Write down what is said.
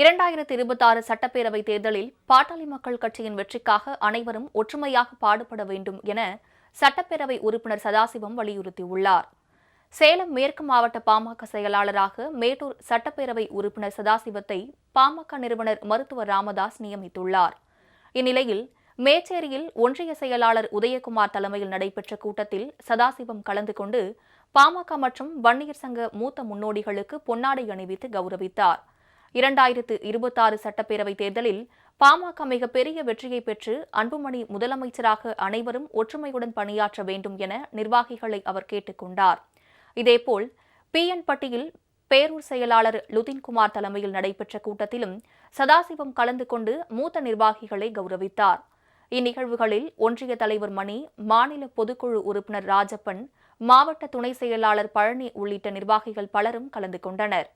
இரண்டாயிரத்தி இருபத்தாறு சட்டப்பேரவைத் தேர்தலில் பாட்டாளி மக்கள் கட்சியின் வெற்றிக்காக அனைவரும் ஒற்றுமையாக பாடுபட வேண்டும் என சட்டப்பேரவை உறுப்பினர் சதாசிவம் வலியுறுத்தியுள்ளார். சேலம் மேற்கு மாவட்ட பாமக செயலாளராக மேட்டூர் சட்டப்பேரவை உறுப்பினர் சதாசிவத்தை பாமக நிறுவனர் மருத்துவர் ராமதாஸ் நியமித்துள்ளார். இந்நிலையில் மேச்சேரியில் ஒன்றிய செயலாளர் உதயகுமார் தலைமையில் நடைபெற்ற கூட்டத்தில் சதாசிவம் கலந்து கொண்டு பாமக மற்றும் வன்னியர் சங்க மூத்த முன்னோடிகளுக்கு பொன்னாடை அணிவித்து கௌரவித்தார். இரண்டாயிரத்து இருபத்தாறு சட்டப்பேரவைத் தேர்தலில் பாமக மிகப்பெரிய வெற்றியை பெற்று அன்புமணி முதலமைச்சராக அனைவரும் ஒற்றுமையுடன் பணியாற்ற வேண்டும் என நிர்வாகிகளை அவர் கேட்டுக் கொண்டார். இதேபோல் பிஎன் பட்டியில் பேரூர் செயலாளர் லுதின்குமார் தலைமையில் நடைபெற்ற கூட்டத்திலும் சதாசிவம் கலந்து கொண்டு மூத்த நிர்வாகிகளை கௌரவித்தார். இந்நிகழ்வுகளில் ஒன்றிய தலைவர் மணி மாநில பொதுக்குழு உறுப்பினர் ராஜப்பன் மாவட்ட துணை செயலாளர் பழனி உள்ளிட்ட நிர்வாகிகள் பலரும் கலந்து கொண்டனர்.